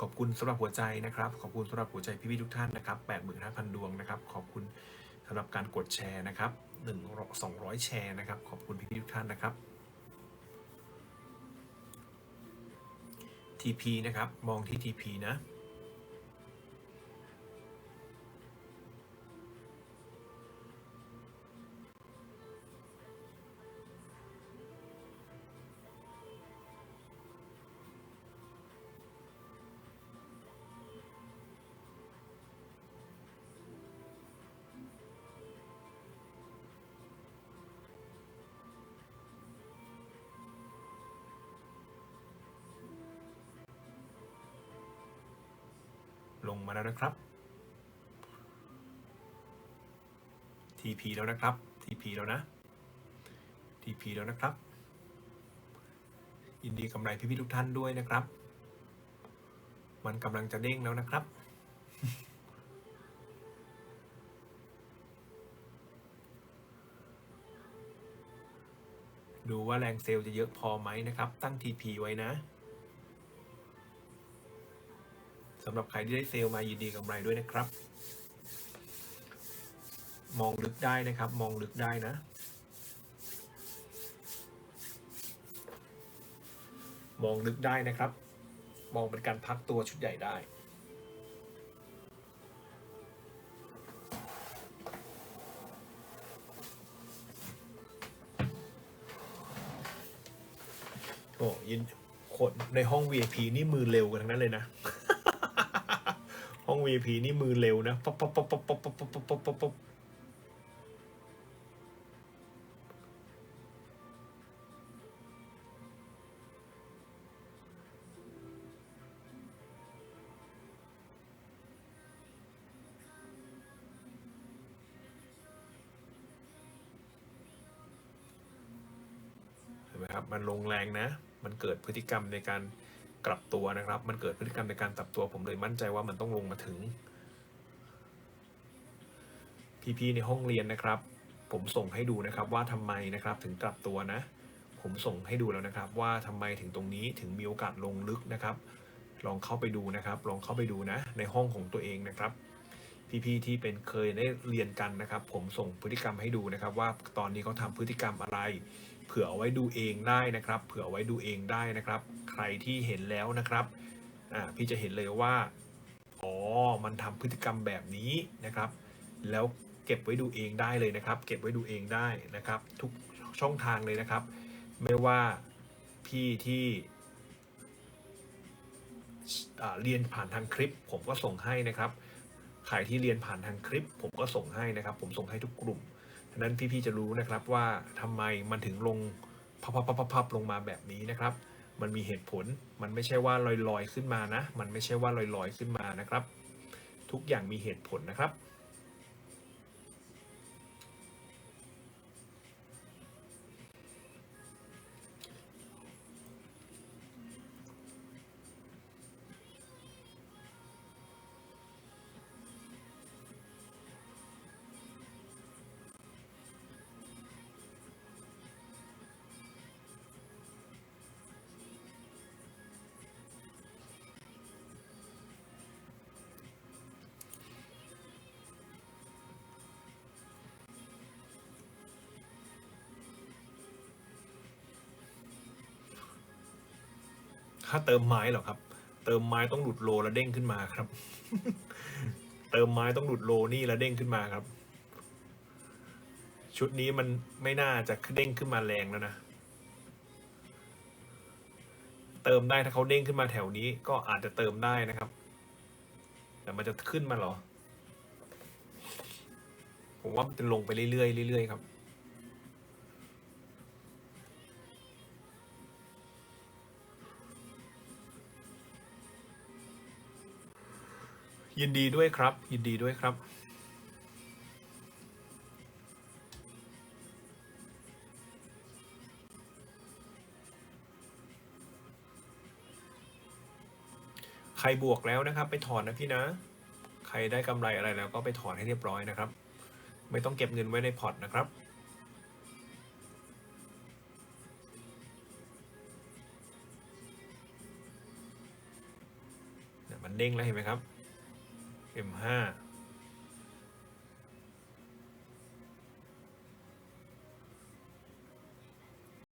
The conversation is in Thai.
ขอบคุณสำหรับหัวใจนะครับ ขอบคุณสำหรับหัวใจพี่ๆทุกท่านนะครับ85,000 ดวงนะครับ ขอบคุณสำหรับการกดแชร์นะครับ1 200 แชร์นะครับ ขอบคุณพี่ๆทุกท่านนะครับ TP นะครับ มองที่ TP นะ มาแล้วนะครับ TP แล้วนะครับ TP แล้วนะ TP แล้วนะครับ ยินดีกำไรพี่ๆทุกท่านด้วยนะครับ มันกำลังจะเด้งแล้วนะครับดูว่าแรงเซลล์จะเยอะพอไหมนะครับ ตั้ง TP ไว้นะ สำหรับใครที่ได้เซลล์มายินดีกำไรด้วยนะครับ มองลึกได้นะครับ มองลึกได้นะ มองลึกได้นะครับ มองเป็นการพักตัวชุดใหญ่ได้โอ้ยินคนในห้อง VIP นี่มือเร็วกันทั้งนั้นเลยนะ ห้อง VIP นี่มือเร็วนะป๊อปป๊อปป๊อปป๊อปป๊อปป๊อปป๊อปป๊อปป๊อปมันลงแรงนะ มันเกิดพฤติกรรมในการ กลับตัวนะครับ มันเกิดพฤติกรรมในการกลับตัว ผมเลยมั่นใจว่ามันต้องลงมาถึง พี่ๆในห้องเรียนนะครับ ผมส่งให้ดูนะครับว่าทำไมนะครับถึงกลับตัวนะ ผมส่งให้ดูแล้วนะครับ ว่าทำไมถึงตรงนี้ถึงมีโอกาสลงลึกนะครับ ลองเข้าไปดูนะครับ ลองเข้าไปดูนะ ในห้องของตัวเองนะครับพี่ๆที่เป็นเคยได้เรียนกันนะครับ ผมส่งพฤติกรรมให้ดูนะครับ ว่าตอนนี้เขาทำพฤติกรรมอะไร เผื่อไว้ดูเองได้นะครับ เผื่อไว้ดูเองได้นะครับ ใครที่เห็นแล้วนะครับอ่าพี่จะเห็นเลยว่าอ๋อมันทำพฤติกรรมแบบนี้นะครับ แล้วเก็บไว้ดูเองได้เลยนะครับ เก็บไว้ดูเองได้นะครับ ทุกช่องทางเลยนะครับ ไม่ว่าพี่ที่เรียนผ่านทางคลิป ผมก็ส่งให้นะครับ ใครที่เรียนผ่านทางคลิป ผมก็ส่งให้นะครับ ผมส่งให้ทุกกลุ่ม ฉะนั้นพี่ๆจะรู้นะครับว่าทำไมมันถึงลงพับๆๆๆลงมาแบบนี้นะครับ มันมีเหตุผลมันไม่ใช่ว่าลอยๆขึ้นมานะ มันไม่ใช่ว่าลอยๆขึ้นมานะครับ ทุกอย่างมีเหตุผลนะครับ ถ้าเติมไม้เหรอครับ เติมไม้ต้องหลุดโลแล้วเด้งขึ้นมาครับ เติมไม้ต้องหลุดโลนี่แล้วเด้งขึ้นมาครับ ชุดนี้มันไม่น่าจะเด้งขึ้นมาแรงแล้วนะ เติมได้ถ้าเขาเด้งขึ้นมาแถวนี้ก็อาจจะเติมได้นะครับ แต่มันจะขึ้นมาเหรอ ผมว่ามันจะลงไปเรื่อยๆเรื่อยๆครับ ยินดีด้วยครับ ยินดีด้วยครับ ใครบวกแล้วนะครับ ไปถอนนะพี่นะ ใครได้กำไรอะไรแล้วก็ไปถอนให้เรียบร้อยนะครับ ไม่ต้องเก็บเงินไว้ในพอร์ตนะครับมันเด้งแล้วเห็นไหมครับ เข็มห้า